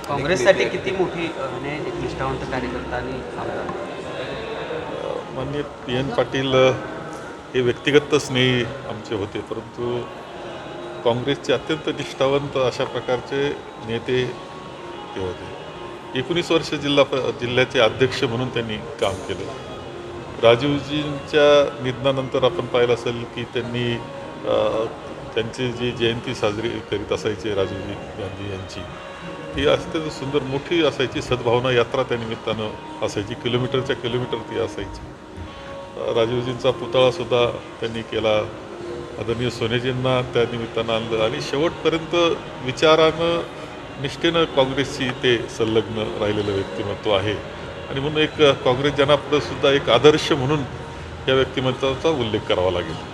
काँग्रेससाठी किती मोठी म्हणजे निष्ठावंत कार्यकर्ता आणि माननीय पी एन पाटील हे व्यक्तिगत स्नेही आमचे होते परंतु काँग्रेसचे अत्यंत निष्ठावंत अशा प्रकारचे नेते ते होते. एकोणीस वर्ष जिल्हा जिल्ह्याचे अध्यक्ष म्हणून त्यांनी काम केलं. राजीवजींच्या निधनानंतर आपण पाहिलं असेल की त्यांनी त्यांची जी जयंती साजरी करीत असायची राजीवजी गांधी यांची ती अत्यंत सुंदर मोठी असायची. सद्भावना यात्रा त्या निमित्तानं असायची. किलोमीटरच्या किलोमीटर ती असायची. राजीवजींचा पुतळासुद्धा त्यांनी केला. आदरणीय सोनेजींना त्या निमित्तानं आणलं. आणि शेवटपर्यंत विचारानं निष्ठेनं काँग्रेसशी ते संलग्न राहिलेलं व्यक्तिमत्व आहे. आणि म्हणून एक काँग्रेस जनापुढं सुद्धा एक आदर्श म्हणून या व्यक्तिमत्वाचा उल्लेख करावा लागेल.